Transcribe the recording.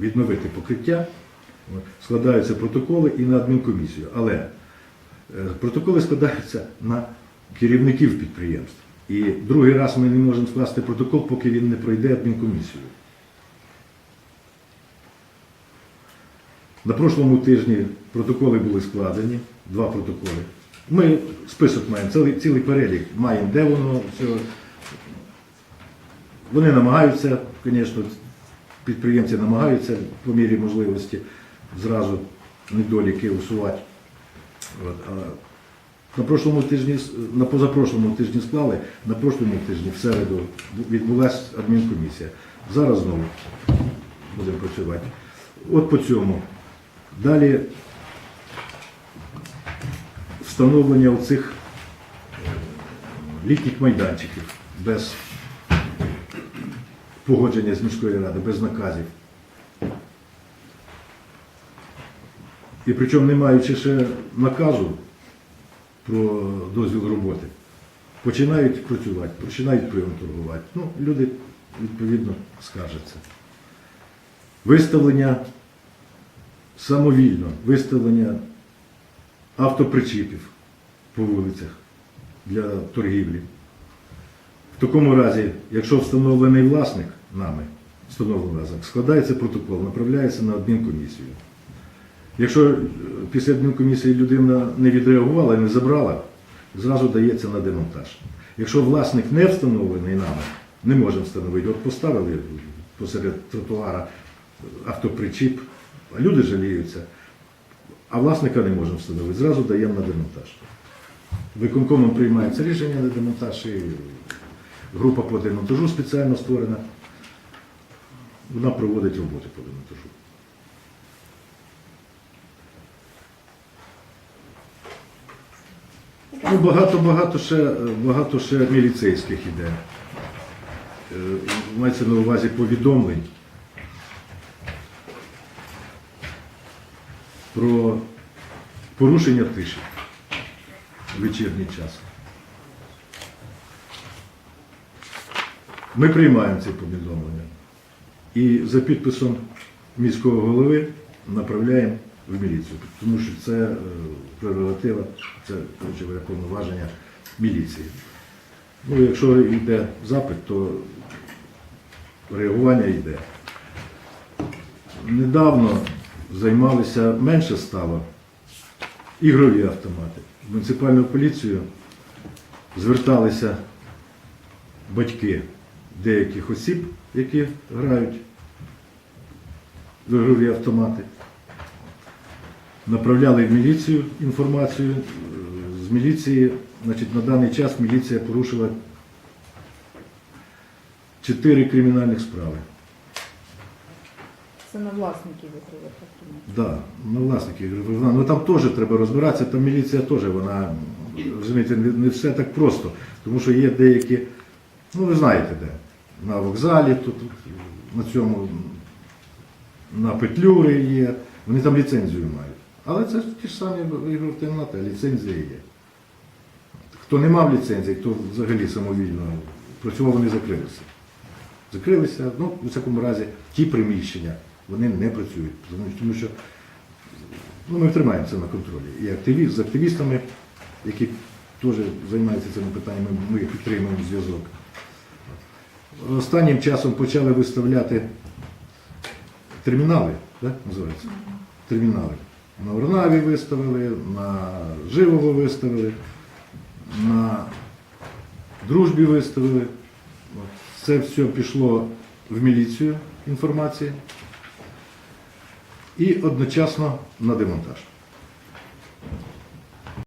відновити покриття, складаються протоколи і на адмінкомісію. Але е, протоколи складаються на керівників підприємств. І другий раз ми не можемо скласти протокол, поки він не пройде адмінкомісію. На прошлому тижні протоколи були складені, два протоколи. Ми список маємо, цілий, цілий перелік маємо, де воно все. Вони намагаються, звісно, підприємці намагаються по мірі можливості зразу недоліки усувати. На прошлому тижні, на позапрошлому тижні склали, на прошлому тижні в середу відбулася адмінкомісія. Зараз знову будемо працювати. От по цьому. Далі встановлення оцих е, літніх майданчиків без погодження з міської ради, без наказів. І причому не маючи ще наказу про дозвіл роботи, починають працювати, починають пивом торгувати. Ну, люди відповідно скаржаться. Виставлення самовільно, виставлення автопричіпів по вулицях для торгівлі. В такому разі, якщо встановлений власник нами, встановлений власник, складається протокол, направляється на адмінкомісію. Якщо е, після адмінкомісії людина не відреагувала і не забрала, зразу дається на демонтаж. Якщо власник не встановлений нами, не можемо встановити, от поставили посеред тротуара автопричіп, а люди жаліються, а власника не можемо встановити, зразу даємо на демонтаж. Виконкомом приймається рішення на демонтаж і група по демонтажу спеціально створена. Вона проводить роботи по демонтажу. Ну, багато, багато ще, багато ще міліцейських іде. Е, Мається на увазі повідомлень про порушення тиші в вечірній час. Ми приймаємо ці повідомлення і за підписом міського голови направляємо в міліцію, тому що це е, прерогатива, це говоря, повноваження міліції. Ну, якщо йде запит, то реагування йде. Недавно займалися, менше стало ігрові автомати. В муніципальну поліцію зверталися батьки деяких осіб, які грають в ігрові автомати. Направляли в міліцію інформацію. Е, З міліції, значить, на даний час міліція порушила чотири кримінальних справи. Це на власників ігрових автоматів. Да, на власники ігрових. Ну там теж треба розбиратися, там міліція теж, вона, розумієте, не все так просто. Тому що є деякі, ну ви знаєте де, на вокзалі, тут, на цьому, на петлюри є, вони там ліцензію мають. Але це ті ж самі ігрові автомати, ліцензія є. Хто не мав ліцензії, хто взагалі самовільно працював, вони закрилися. Закрилися, ну, у всякому разі, ті приміщення, вони не працюють. Тому, що ну, ми тримаємо це на контролі. І активі, з активістами, які теж займаються цими питаннями, ми підтримуємо зв'язок. Останнім часом почали виставляти термінали, так, називається? Термінали. На Орнаві виставили, на Живово виставили, на Дружбі виставили. Це все пішло в міліцію інформація і одночасно на демонтаж.